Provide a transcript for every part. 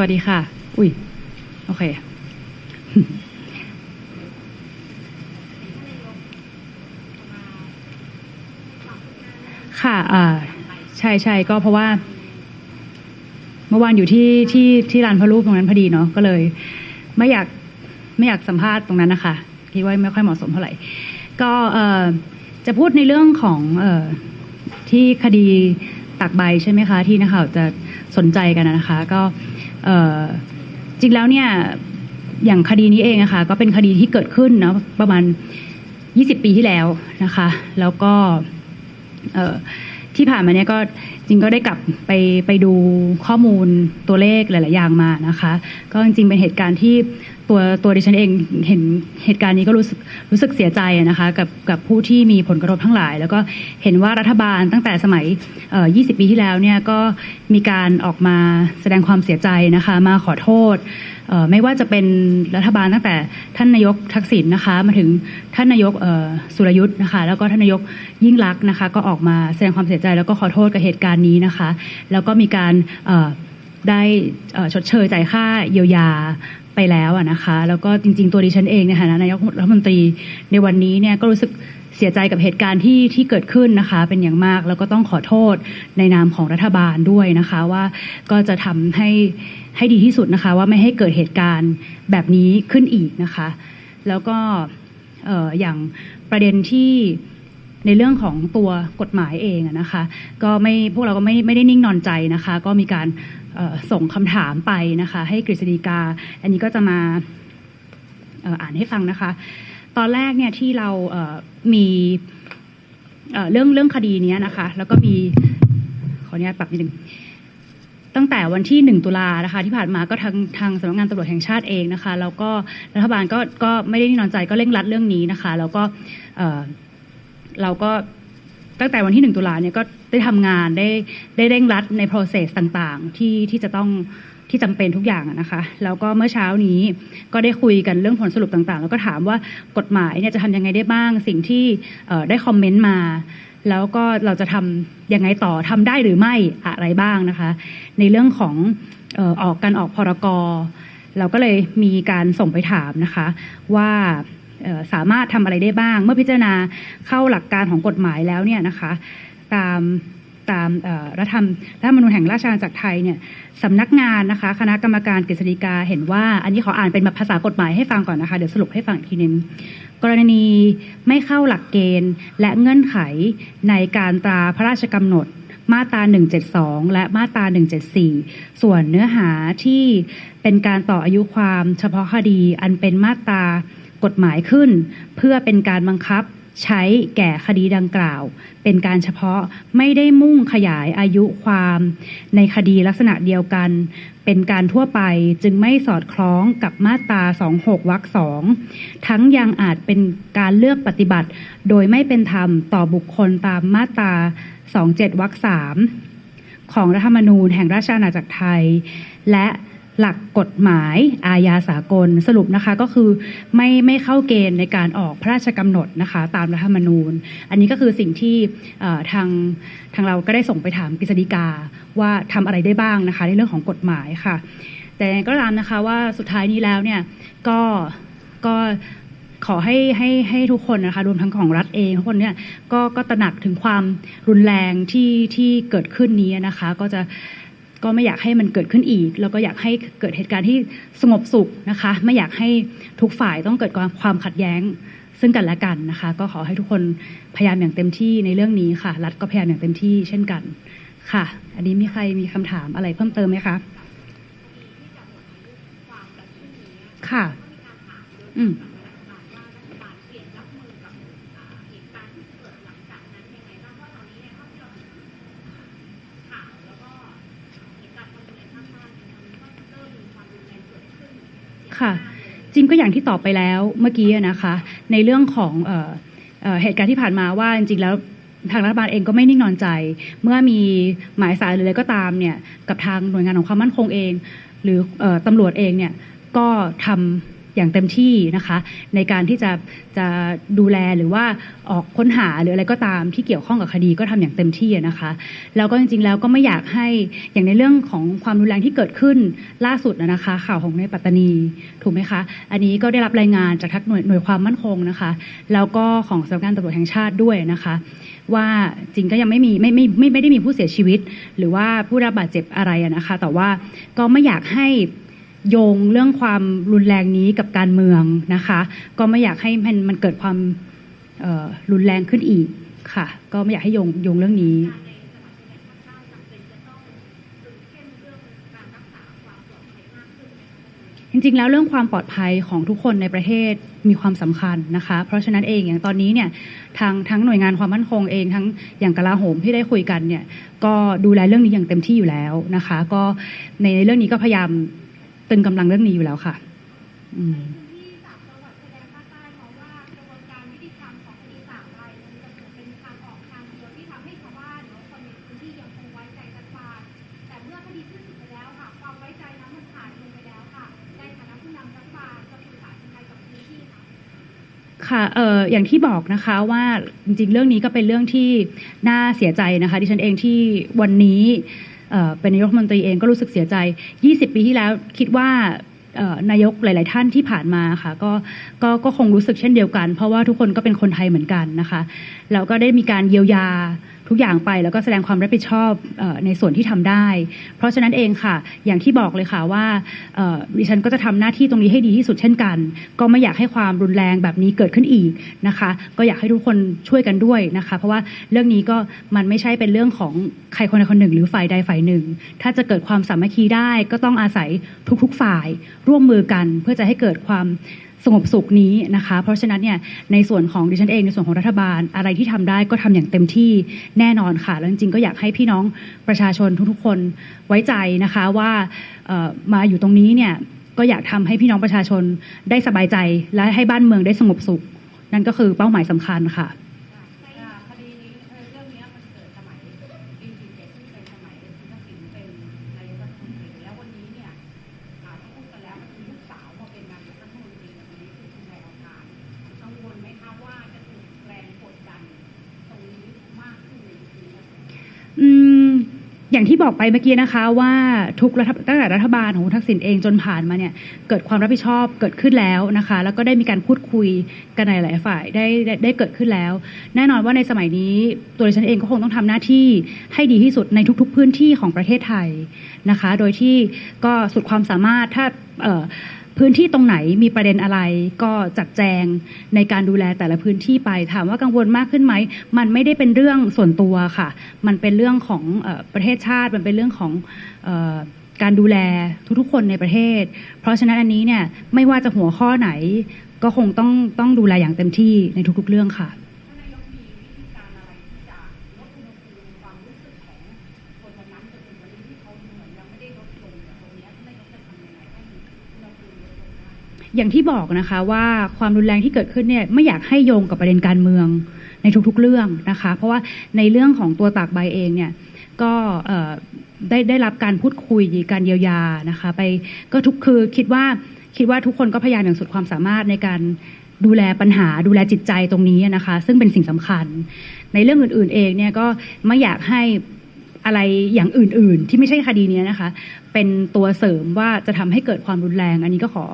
วัสดีค่ะ อุ้ย โอเค ค่ะอ่าใช่ใช่ก็เพราะว่า เมื่อวานอยู่ที่ที่ที่ลานพระรูปตรงนั้นพอดีเนาะก็เลย ไม่อยากไม่อยากสัมภาษณ์ตรงนั้นนะคะคิดว่าไม่ค่อยเหมาะสมเท่าไหร่ ก็เอ่อจะพูดในเรื่องของเอ่อที่คดี ตักใบใช่ไหมคะ ที่นักข่าวจะสนใจกันนะคะ ก็จริงแล้วเนี่ยอย่างคดีนี้เองอะคะก็เป็นคดีที่เกิดขึ้นเนาะประมาณ 20 ปีที่แล้วนะคะ แล้วก็ที่ผ่านมาเนี่ยก็จริงก็ได้กลับไปไปดูข้อมูลตัวเลขหลาย ๆ อย่างมานะคะ ก็จริงๆเป็นเหตุการณ์ที่ ตัวตัวดิฉันเองเห็นเหตุการณ์นี้ก็รู้สึกรู้สึกเสียใจนะคะกับกับผู้ที่มีผลกระทบทั้งหลาย แล้วก็เห็นว่ารัฐบาลตั้งแต่สมัย 20 ปีที่แล้วเนี่ยก็มีการออกมาแสดงความเสียใจนะคะมาขอโทษ ไม่ว่าจะเป็นรัฐบาลตั้งแต่ท่านนายกทักษิณนะคะมาถึงท่านนายกสุรยุทธ์นะคะแล้วก็ท่านนายกยิ่งลักษณ์นะคะก็ออกมาแสดงความเสียใจ แล้วก็ขอโทษกับเหตุการณ์นี้นะคะ แล้วก็มีการได้ชดเชยจ่ายค่าเยียวยา ไปแล้วนะคะ แล้วก็จริง ๆ ตัวดิฉันเองในฐานะนายกรัฐมนตรีในวันนี้เนี่ยก็รู้สึกเสียใจกับเหตุการณ์ที่ที่เกิดขึ้นนะคะ เป็นอย่างมากแล้วก็ต้องขอโทษในนามของรัฐบาลด้วยนะคะว่าก็จะทำให้ให้ดีที่สุดนะคะ ว่าไม่ให้เกิดเหตุการณ์แบบนี้ขึ้นอีกนะคะ แล้วก็เอ่อย่างประเด็นที่ในเรื่องของตัวกฎหมายเองนะคะ ก็ไม่พวกเราก็ไม่ไม่ได้นิ่งนอนใจนะคะ ก็มีการส่งคำถามไปนะคะ ให้กฤษฎีกา อันนี้ก็จะมาอ่ออ่านให้ฟังนะคะ ตอนแรกเนี่ยที่เรามีเรื่องเรื่องคดีเนี้ยนะคะ แล้วก็มีขออนุญาตปรับนิดนึงตั้งแต่วันที่หนึ่งตุลานะคะ ที่ผ่านมาก็ทางทางสำนักงานตำรวจแห่งชาติเองนะคะ แล้วก็รัฐบาลก็ก็ไม่ได้นิ่งนอนใจก็เร่งรัดเรื่องนี้นะคะ แล้วก็เเราก็ ตั้งแต่วันที่หนึ่งตุลาเนี่ยก็ได้ทำงานได้ได้เร่งรัดใน process ต่างๆ ที่ที่จะต้องที่จำเป็นทุกอย่างนะคะแล้วก็เมื่อเช้านี้ก็ได้คุยกันเรื่องผลสรุปต่างๆ แล้วก็ถามว่ากฎหมายเนี่ยจะทำยังไงได้บ้าง สิ่งที่ได้คอมเมนต์มา แล้วก็เราจะทำยังไงต่อทำได้หรือไม่อะไรบ้างนะคะ ในเรื่องของออกการออกพรกรเราก็เลยมีการส่งไปถามนะคะว่า สามารถทำอะไรได้บ้าง เมื่อพิจารณาเข้าหลักการของกฎหมายแล้วเนี่ยนะคะ ตามตามรัฐธรรมรัฐธรรมนูญแห่งราชอาณาจักรไทยเนี่ยสำนักงานนะคะ คณะกรรมการกฤษฎีกาเห็นว่า อันนี้ขออ่านเป็นภาษากฎหมายให้ฟังก่อนนะคะ เดี๋ยวสรุปให้ฟังอีกทีนึงกรณีไม่เข้าหลักเกณฑ์ และเงื่อนไขในการตราพระราชกำหนดมาตรา 172 และมาตรา 174 ส่วนเนื้อหาที่เป็นการต่ออายุความเฉพาะคดีอันเป็นมาตรา กฎหมายขึ้น เพื่อเป็นการบังคับใช้แก่คดีดังกล่าว เป็นการเฉพาะไม่ได้มุ่งขยายอายุความ ในคดีลักษณะเดียวกัน เป็นการทั่วไปจึงไม่สอดคล้องกับมาตรา 26วรรคสองทั้งยังอาจเป็นการเลือกปฏิบัติ โดยไม่เป็นธรรมต่อบุคคลตามมาตรา 27วรรคสามของรัฐธรรมนูญแห่งราชอาณาจักรไทย และ หลักกฎหมายอาญาสากลสรุปนะคะก็คือไม่ไม่เข้าเกณฑ์ในการออกพระราชกำหนดนะคะตามรัฐธรรมนูญ อันนี้ก็คือสิ่งที่ทางทางเราก็ได้ส่งไปถามกฤษฎีกาว่าทำอะไรได้บ้างนะคะในเรื่องของกฎหมายค่ะ แต่ก็ตามนะคะว่าสุดท้ายนี้แล้วเนี่ยก็ก็ขอให้ให้ให้ทุกคนนะคะรวมทั้งของรัฐเองทุกคนเนี่ยก็ก็ตระหนักถึงความรุนแรงที่ที่เกิดขึ้นนี้นะคะ ก็จะ ก็ไม่อยากให้มันเกิดขึ้นอีก แล้วก็อยากให้เกิดเหตุการณ์ที่สงบสุขนะคะ ไม่อยากให้ทุกฝ่ายต้องเกิดความความขัดแย้งซึ่งกันและกันนะคะ ก็ขอให้ทุกคนพยายามอย่างเต็มที่ในเรื่องนี้ค่ะ รัฐก็พยายามอย่างเต็มที่เช่นกันค่ะ อันนี้มีใครมีคำถามอะไรเพิ่มเติมไหมคะ ค่ะ อืม ค่ะ จริงก็อย่างที่ตอบไปแล้วเมื่อกี้นะคะ ในเรื่องของเออเออเหตุการณ์ที่ผ่านมาว่าจริงๆแล้วทางรัฐบาลเองก็ไม่นิ่งนอนใจ เมื่อมีหมายสารหรืออะไรก็ตามเนี่ยกับทางหน่วยงานของความมั่นคงเอง หรือออตำรวจเองเนี่ยก็ท อย่างเต็มที่นะคะ ในการที่จะจะดูแลหรือว่าออกค้นหาหรืออะไรก็ตามที่เกี่ยวข้องกับคดีก็ทำอย่างเต็มที่นะคะแล้วก็จริงๆแล้วก็ไม่อยากให้อย่างในเรื่องของความรุนแรงที่เกิดขึ้นล่าสุดนะคะ ข่าวของในปัตตานีถูกไหมคะอันนี้ก็ได้รับรายงานจากทักหน่วยหน่วยความมั่นคงนะคะแล้วก็ของสำนักงานตำรวจแห่งชาติด้วยนะคะว่าจริงก็ยังไม่มีไม่ไม่ไม่ไม่ได้มีผู้เสียชีวิต หรือว่าผู้รับบาดเจ็บอะไรนะคะ แต่ว่าก็ไม่อยากให้ โยงเรื่องความรุนแรงนี้กับการเมืองนะคะ ก็ไม่อยากให้มันมันเกิดความรุนแรงขึ้นอีกค่ะ ก็ไม่อยากให้โยงโยงเรื่องนี้จริงๆ แล้วเรื่องความปลอดภัยของทุกคนในประเทศมีความสำคัญนะคะ เพราะฉะนั้นเองอย่างตอนนี้เนี่ยทางทั้งหน่วยงานความมั่นคงเองทั้งอย่างกลาโหมที่ได้คุยกันเนี่ยก็ดูแลเรื่องนี้อย่างเต็มที่อยู่แล้วนะคะ ก็ในเรื่องนี้ก็พยายาม ตึงกำลังเรื่องนี้อยู่แล้วค่ะ อืมที่สามจังหวัดชายแดนภาคใต้มองว่ากระบวนการยุติธรรของคดีสามรายมันจะเป็นทางออกทางเดียวที่ทำให้ชาวบ้านหรือว่าคนในพื้นที่ยังคงไว้ใจรัฐบาลแต่เมื่อคดีสิ้นสุดไปแล้วค่ะความไว้ใจนะมันขาดลงไปแล้วค่ะในฐานะผู้นำรัฐบาลจารยังไงกับพื้นที่คะค่ะเอ่ออย่างที่บอกนะคะว่าจริงๆ เรื่องนี้ก็เป็นเรื่องที่น่าเสียใจนะคะ ดิฉันเองที่วันนี้ เป็นนายกรัฐมนตรีเองก็รู้สึกเสียใจ 20 ปีที่แล้วคิดว่านายกหลาย ๆ ท่านที่ผ่านมาค่ะก็ก็ก็คงรู้สึกเช่นเดียวกัน เพราะว่าทุกคนก็เป็นคนไทยเหมือนกันนะคะแล้วก็ได้มีการเยียวยา ทุกอย่างไปแล้วก็แสดงความรับผิดชอบในส่วนที่ทำได้ เพราะฉะนั้นเองค่ะ อย่างที่บอกเลยค่ะว่าดิฉันก็จะทำหน้าที่ตรงนี้ให้ดีที่สุดเช่นกัน ก็ไม่อยากให้ความรุนแรงแบบนี้เกิดขึ้นอีกนะคะ ก็อยากให้ทุกคนช่วยกันด้วยนะคะ เพราะว่าเรื่องนี้ก็มันไม่ใช่เป็นเรื่องของใครคนใดคนหนึ่ง หรือฝ่ายใดฝ่ายหนึ่ง ถ้าจะเกิดความสามัคคีได้ก็ต้องอาศัยทุกๆฝ่ายร่วมมือกัน เพื่อจะให้เกิดความ สงบสุขนี้นะคะ เพราะฉะนั้นเนี่ยในส่วนของดิฉันเองในส่วนของรัฐบาลอะไรที่ทำได้ก็ทำอย่างเต็มที่แน่นอนค่ะ แล้วจริงๆก็อยากให้พี่น้องประชาชนทุกๆคนไว้ใจนะคะว่ามาอยู่ตรงนี้เนี่ยก็อยากทำให้พี่น้องประชาชนได้สบายใจ และให้บ้านเมืองได้สงบสุข นั่นก็คือเป้าหมายสำคัญค่ะ อ่าคดีนี้เอ่อเรื่องเนี้ยมันเกิดสมัยปี47ซึ่งเป็นสมัยคุณทักษิณเป็นนายกรัฐมนตรีแล้ววันนี้เนี่ยอ่าถ้าพูดกันแล้วมันคือลูกสาวมาเป็นนายกรัฐมนตรีในวันนี้คือคุณแพรทานกังวลไหมคะว่าจะถูกแรงกดดันตรงนี้มากขึ้นในปีนี้ อืม อย่างที่บอกไปเมื่อกี้นะคะว่าทุกรัฐตั้งแต่รัฐบาลของทักษิณเองจนผ่านมาเนี่ยเกิดความรับผิดชอบเกิดขึ้นแล้วนะคะ แล้วก็ได้มีการพูดคุยกันในหลายฝ่ายได้ได้ได้เกิดขึ้นแล้ว แน่นอนว่าในสมัยนี้ตัวดิฉันเองก็คงต้องทำหน้าที่ให้ดีที่สุดในทุก ๆ พื้นที่ของประเทศไทยนะคะ โดยที่ก็สุดความสามารถถ้า พื้นที่ตรงไหนมีประเด็นอะไรก็จัดแจงในการดูแลแต่ละพื้นที่ไป ถามว่ากังวลมากขึ้นไหม มันไม่ได้เป็นเรื่องส่วนตัวค่ะ มันเป็นเรื่องของอประเทศชาติ มันเป็นเรื่องของอการดูแลทุกๆ คนในประเทศ เพราะฉะนั้นอันนี้เนี่ยไม่ว่าจะหัวข้อไหนก็คงต้องต้องดูแลอย่างเต็มที่ในทุกๆ เรื่องค่ะ อย่างที่บอกนะคะว่าความรุนแรงที่เกิดขึ้นเนี่ยไม่อยากให้โยงกับประเด็นการเมืองในทุกๆเรื่องนะคะ เพราะว่าในเรื่องของตัวตากใบเองเนี่ยก็ได้ได้รับการพูดคุยการเยียวยานะคะไปก็ทุกคือคิดว่าคิดว่าทุกคนก็พยายามอย่างสุดความสามารถในการดูแลปัญหาดูแลจิตใจตรงนี้นะคะ ซึ่งเป็นสิ่งสำคัญ ในเรื่องอื่น ๆ เองเนี่ยก็ไม่อยากให้ อะไรอย่างอื่น ๆ ที่ไม่ใช่คดีนี้นะคะ เป็นตัวเสริมว่าจะทำให้เกิดความรุนแรง อันนี้ก็ขอ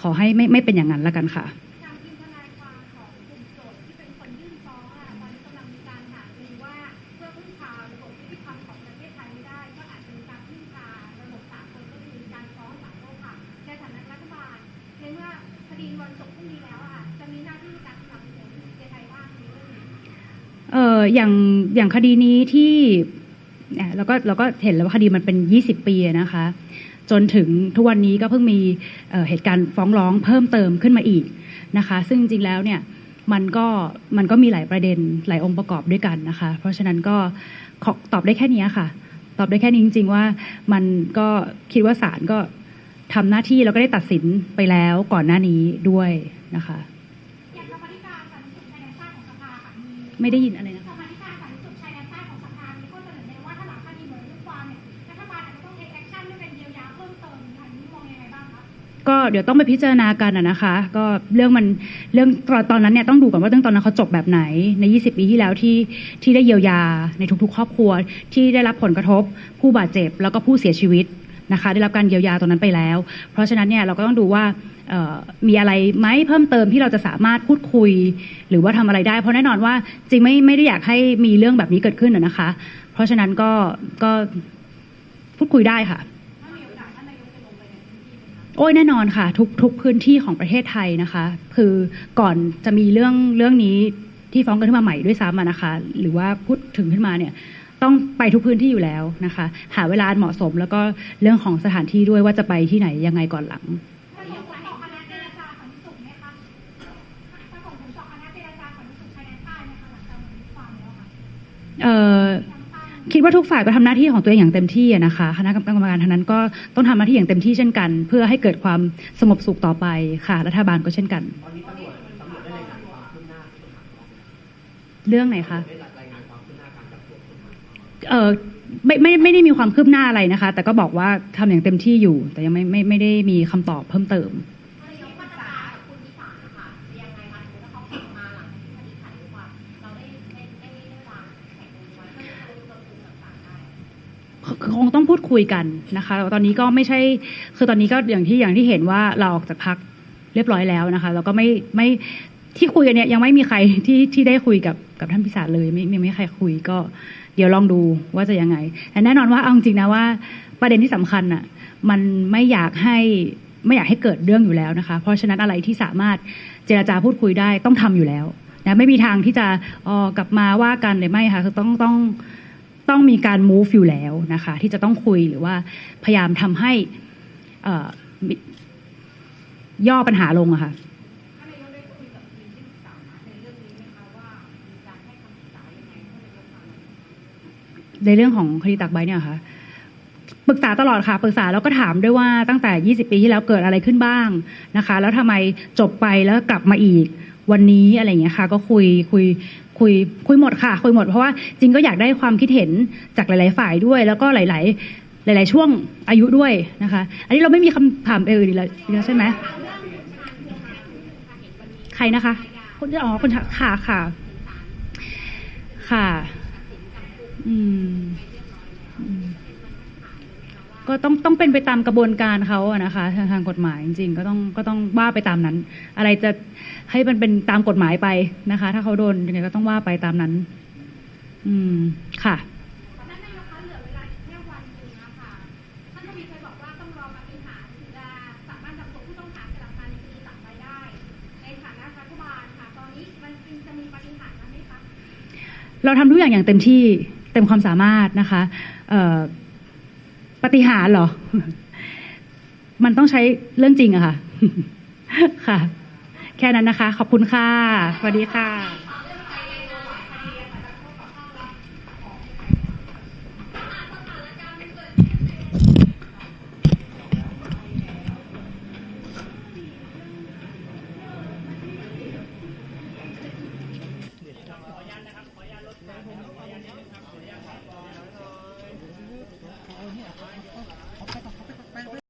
ขอให้ไม่ไม่เป็นอย่างนั้นละกันค่ะทางทนายความของกลุ่มโจทย์ที่เป็นคนยื่นฟ้องอะตอนนี้กำลังมีการหารือว่าเพื่อพึ่งพาระบบยุติธรรมของประเทศไทยไม่ได้ก็อาจจะมีการพึ่งพาระบบสากลก็คือการฟ้องศาลโลกค่ะในฐานะรัฐบาลในเมื่อคดีวันจบพรุ่งนี้ แล้วอะค่ะจะมีหน้าที่ในการสนับสนุนยังไงบ้างในเรื่องนี้เอ่ออย่างอย่างคดีนี้ที่เอ่อเราก็เราก็เห็นแล้วว่าคดีมันเป็น 20 ปีอะนะคะ จนถึงทุกวันนี้ก็เพิ่งมีเอ่อเหตุการณ์ฟ้องร้องเพิ่มเติมขึ้นมาอีกนะคะ ซึ่งจริงๆแล้วเนี่ยมันก็มันก็มีหลายประเด็นหลายองค์ประกอบด้วยกันนะคะ เพราะฉะนั้นก็ขอตอบได้แค่นี้ค่ะ ตอบได้แค่นี้จริง ๆ ว่ามันก็คิดว่าศาลก็ทำหน้าที่แล้วก็ได้ตัดสินไปแล้วก่อนหน้านี้ด้วยนะคะอย่างกรรมาธิ ก็เดี๋ยวต้องไปพิจารณากันนะคะ ก็เรื่องมันเรื่องตอนตอนนั้นเนี่ยต้องดูก่อนว่าเรื่องตอนนั้นเขาจบแบบไหนใน 20 ปีที่แล้วที่ที่ได้เยียวยาในทุกๆ ครอบครัว ที่ได้รับผลกระทบ ผู้บาดเจ็บ แล้วก็ผู้เสียชีวิตนะคะ ได้รับการเยียวยาตรงนั้นไปแล้ว เพราะฉะนั้นเนี่ยเราก็ต้องดูว่ามีอะไรไหมเพิ่มเติมที่เราจะสามารถพูดคุย หรือว่าทำอะไรได้เพราะแน่นอนว่าจริงไม่ไม่ได้อยากให้มีเรื่องแบบนี้เกิดขึ้นนะคะ เพราะฉะนั้นก็ก็พูดคุยได้ค่ะ โอ้ยแน่นอนค่ะทุกทุกพื้นที่ของประเทศไทยนะคะ คือก่อนจะมีเรื่องเรื่องนี้ที่ฟ้องกันขึ้นมาใหม่ด้วยซ้ำนะคะ หรือว่าพูดถึงขึ้นมาเนี่ยต้องไปทุกพื้นที่อยู่แล้วนะคะ หาเวลาเหมาะสมแล้วก็เรื่องของสถานที่ด้วยว่าจะไปที่ไหนยังไงก่อนหลังถ้าส่งผลต่อคณะเจรจาสันติสุขไหมคะส่งผลต่อคณะเจรจาสันติสุขภายในใต้ไหมคะหลังจากมีความแล้วค่ะเอ่อ คิดว่าทุกฝ่ายก็ทำหน้าที่ของตัวเองอย่างเต็มที่นะคะคณะกรรมการทั้งนั้นก็ต้องทำหน้าที่อย่างเต็มที่เช่นกัน เพื่อให้เกิดความสงบสุขต่อไปค่ะรัฐบาลก็เช่นกัน เรื่องไหนคะเออไม่ไม่ไม่ได้มีความคืบหน้าอะไรนะคะ แต่ก็บอกว่าทำอย่างเต็มที่อยู่ แต่ยังไม่ไม่ไม่ได้มีคำตอบเพิ่มเติม คุยกันนะคะแต่ตอนนี้ก็ไม่ใช่คือตอนนี้ก็อย่างที่อย่างที่เห็นว่าเราออกจากพักเรียบร้อยแล้วนะคะแล้วก็ไม่ไม่ที่คุยกันเนี่ยยังไม่มีใครที่ที่ได้คุยกับกับท่านพิสารเลยไม่ไม่มีใครคุยก็เดี๋ยวลองดูว่าจะยังไงแต่แน่นอนว่าเอาจริงนะว่าประเด็นที่สำคัญอะมันไม่อยากให้ไม่อยากให้เกิดเรื่องอยู่แล้วนะคะ เพราะฉะนั้นอะไรที่สามารถเจรจาพูดคุยได้ต้องทำอยู่แล้วนะไม่มีทางที่จะเออกลับมาว่ากันหรือไม่ค่ะคือต้องต้อง ต้องมีการ move อยู่แล้วนะคะ ที่จะต้องคุยหรือว่าพยายามทำให้ย่อปัญหาลงอะค่ะท่านนายกได้คุยกับทีมที่ปรึกษาในเรื่องนี้ไหมคะในเรื่องของคดีตักใบเนี่ยค่ะปรึกษาตลอดค่ะปรึกษาแล้วก็ถามด้วยว่าตั้งแต่ 20 ปีที่แล้วเกิดอะไรขึ้นบ้างนะคะ แล้วทำไมจบไปแล้วกลับมาอีกวันนี้อะไรอย่างเงี้ยค่ะ ก็คุยคุย คุยคุยหมดค่ะ คุยหมดเพราะว่าจริงก็อยากได้ความคิดเห็นจากหลาย ๆ ฝ่ายด้วย แล้วก็หลาย ๆ หลาย ๆ ช่วงอายุด้วยนะคะ อันนี้เราไม่มีคำถามอื่นอีกแล้วใช่ไหมใครนะคะคนที่อ๋อคนค่ะค่ะค่ะ อืม ก็ต้องต้องเป็นไปตามกระบวนการเขาอะนะคะทางทางกฎหมายจริงๆก็ต้องก็ต้องว่าไปตามนั้น อะไรจะให้มันเป็นตามกฎหมายไปนะคะ ถ้าเขาโดนยังไงก็ต้องว่าไปตามนั้น อืมค่ะท่านนายกคะเหลือเวลาอีกแค่วันหนึ่งนะคะท่านทวีเคยบอกว่าต้องรอปฏิหารสามารถนำตัวผู้ต้องหากลับมาในคดีตักไปได้ในฐานะรัฐบาลค่ะตอนนี้มันจริงจะมีปฏิหารนั้นไหมคะเราทำทุกอย่างอย่างเต็มที่เต็มความสามารถนะคะเอ่อ ปฏิหารเหรอ มันต้องใช้เรื่องจริงอะค่ะ ค่ะ แค่นั้นนะคะ ขอบคุณค่ะ สวัสดีค่ะ